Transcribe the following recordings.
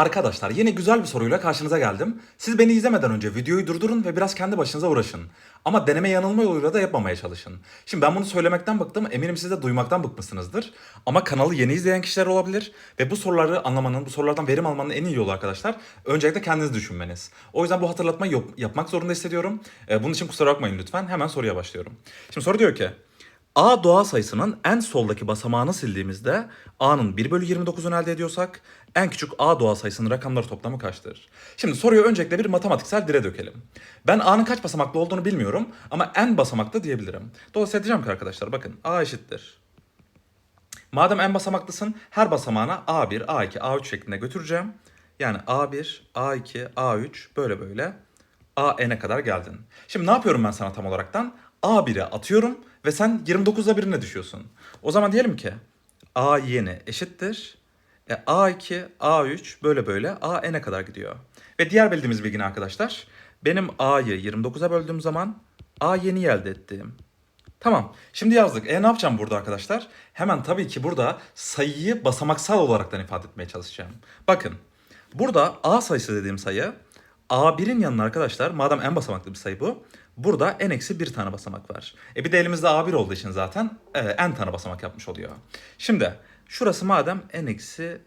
Arkadaşlar yine güzel bir soruyla karşınıza geldim. Siz beni izlemeden önce videoyu durdurun ve biraz kendi başınıza uğraşın. Ama deneme yanılma yoluyla da yapmamaya çalışın. Şimdi ben bunu söylemekten bıktım, eminim siz de duymaktan bıkmışsınızdır. Ama kanalı yeni izleyen kişiler olabilir ve bu soruları anlamanın, bu sorulardan verim almanın en iyi yolu arkadaşlar öncelikle kendiniz düşünmeniz. O yüzden bu hatırlatmayı yap- yapmak zorunda hissediyorum. Ee, bunun için kusura bakmayın lütfen. Hemen soruya başlıyorum. Şimdi soru diyor ki A doğal sayısının en soldaki basamağını sildiğimizde A'nın 1 bölü 29'unu elde ediyorsak en küçük A doğal sayısının rakamları toplamı kaçtır? Şimdi soruyu öncelikle bir matematiksel dile dökelim. Ben A'nın kaç basamaklı olduğunu bilmiyorum ama en basamaklı diyebilirim. Dolayısıyla diyeceğim ki arkadaşlar bakın A eşittir. Madem en basamaklısın her basamağına A1, A2, A3 şeklinde götüreceğim. Yani A1, A2, A3 böyle böyle AN'e kadar geldin. Şimdi ne yapıyorum ben sana tam olaraktan? A1'e atıyorum ve sen 29'da birine düşüyorsun. O zaman diyelim ki A yeni eşittir. E, A2, A3 böyle böyle AN'e kadar gidiyor. Ve diğer bildiğimiz bilgi ne arkadaşlar? Benim A'yı 29'a böldüğüm zaman A yeni elde ettiğim. Tamam. Şimdi yazdık. E ne yapacağım burada arkadaşlar? Hemen tabii ki burada sayıyı basamaksal olaraktan ifade etmeye çalışacağım. Bakın. Burada A sayısı dediğim sayı A1'in yanına arkadaşlar madem en basamaklı bir sayı bu. Burada n eksi bir tane basamak var. E bir de elimizde A1 olduğu için zaten e, n tane basamak yapmış oluyor. Şimdi şurası madem n eksi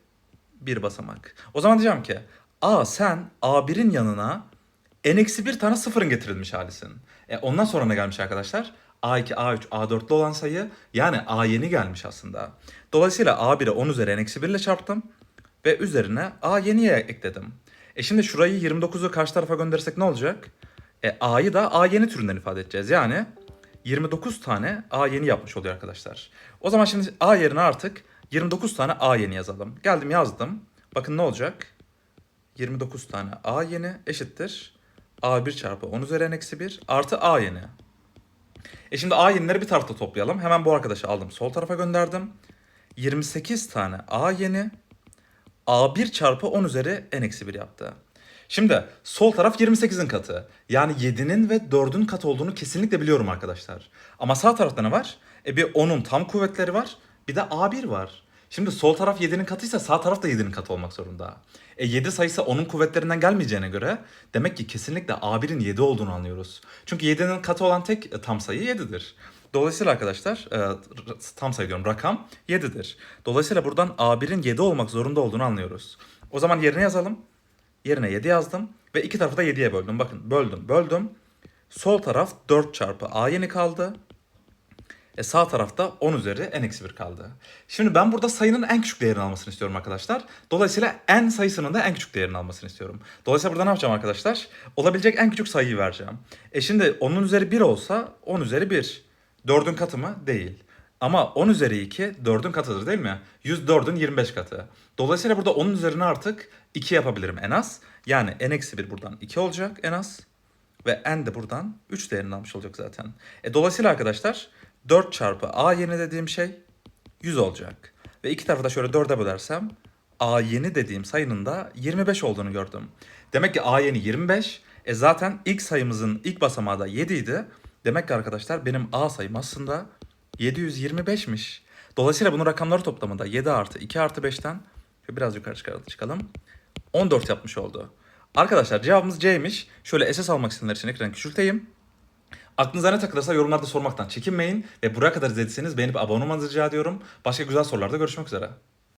bir basamak. O zaman diyeceğim ki A sen A1'in yanına n eksi bir tane sıfırın getirilmiş halisin. E ondan sonra ne gelmiş arkadaşlar? A2, A3, A4'lü olan sayı yani A yeni gelmiş aslında. Dolayısıyla A1'e 10 üzeri n eksi 1 ile çarptım ve üzerine A yeniye ekledim. E şimdi şurayı 29'u karşı tarafa gönderirsek ne olacak? E A'yı da A yeni türünden ifade edeceğiz. Yani 29 tane A yeni yapmış oluyor arkadaşlar. O zaman şimdi A yerine artık 29 tane A yeni yazalım. Geldim yazdım. Bakın ne olacak? 29 tane A yeni eşittir. A1 çarpı 10 üzeri n eksi 1 artı A yeni. E şimdi A yenileri bir tarafta toplayalım. Hemen bu arkadaşı aldım. Sol tarafa gönderdim. 28 tane A yeni A1 çarpı 10 üzeri n eksi 1 yaptı. Şimdi sol taraf 28'in katı. Yani 7'nin ve 4'ün katı olduğunu kesinlikle biliyorum arkadaşlar. Ama sağ tarafta ne var? E bir 10'un tam kuvvetleri var. Bir de A1 var. Şimdi sol taraf 7'nin katıysa sağ taraf da 7'nin katı olmak zorunda. E 7 sayısı 10'un kuvvetlerinden gelmeyeceğine göre demek ki kesinlikle A1'in 7 olduğunu anlıyoruz. Çünkü 7'nin katı olan tek e, tam sayı 7'dir. Dolayısıyla arkadaşlar e, tam sayı diyorum rakam 7'dir. Dolayısıyla buradan A1'in 7 olmak zorunda olduğunu anlıyoruz. O zaman yerine yazalım. Yerine 7 yazdım ve iki tarafı da 7'ye böldüm. Bakın böldüm böldüm. Sol taraf 4 çarpı A yeni kaldı. E sağ tarafta 10 üzeri n eksi 1 kaldı. Şimdi ben burada sayının en küçük değerini almasını istiyorum arkadaşlar. Dolayısıyla n sayısının da en küçük değerini almasını istiyorum. Dolayısıyla burada ne yapacağım arkadaşlar? Olabilecek en küçük sayıyı vereceğim. E şimdi 10'un üzeri 1 olsa 10 üzeri 1. 4'ün katı mı? Değil. Ama 10 üzeri 2 4'ün katıdır değil mi? 104'ün 25 katı. Dolayısıyla burada 10'un üzerine artık 2 yapabilirim en az. Yani n eksi 1 buradan 2 olacak en az. Ve n de buradan 3 değerini almış olacak zaten. E, dolayısıyla arkadaşlar 4 çarpı a yeni dediğim şey 100 olacak. Ve iki tarafı da şöyle 4'e bölersem a yeni dediğim sayının da 25 olduğunu gördüm. Demek ki a yeni 25. E zaten ilk sayımızın ilk basamağı da 7 idi. Demek ki arkadaşlar benim a sayım aslında 725'miş. Dolayısıyla bunun rakamları toplamında 7 artı 2 artı 5'ten şöyle biraz yukarı çıkalım. 14 yapmış oldu. Arkadaşlar cevabımız C'ymiş. Şöyle SS almak isteyenler için ekranı küçülteyim. Aklınıza ne takılırsa yorumlarda sormaktan çekinmeyin. Ve buraya kadar izlediyseniz beğenip abone olmanızı rica ediyorum. Başka güzel sorularda görüşmek üzere.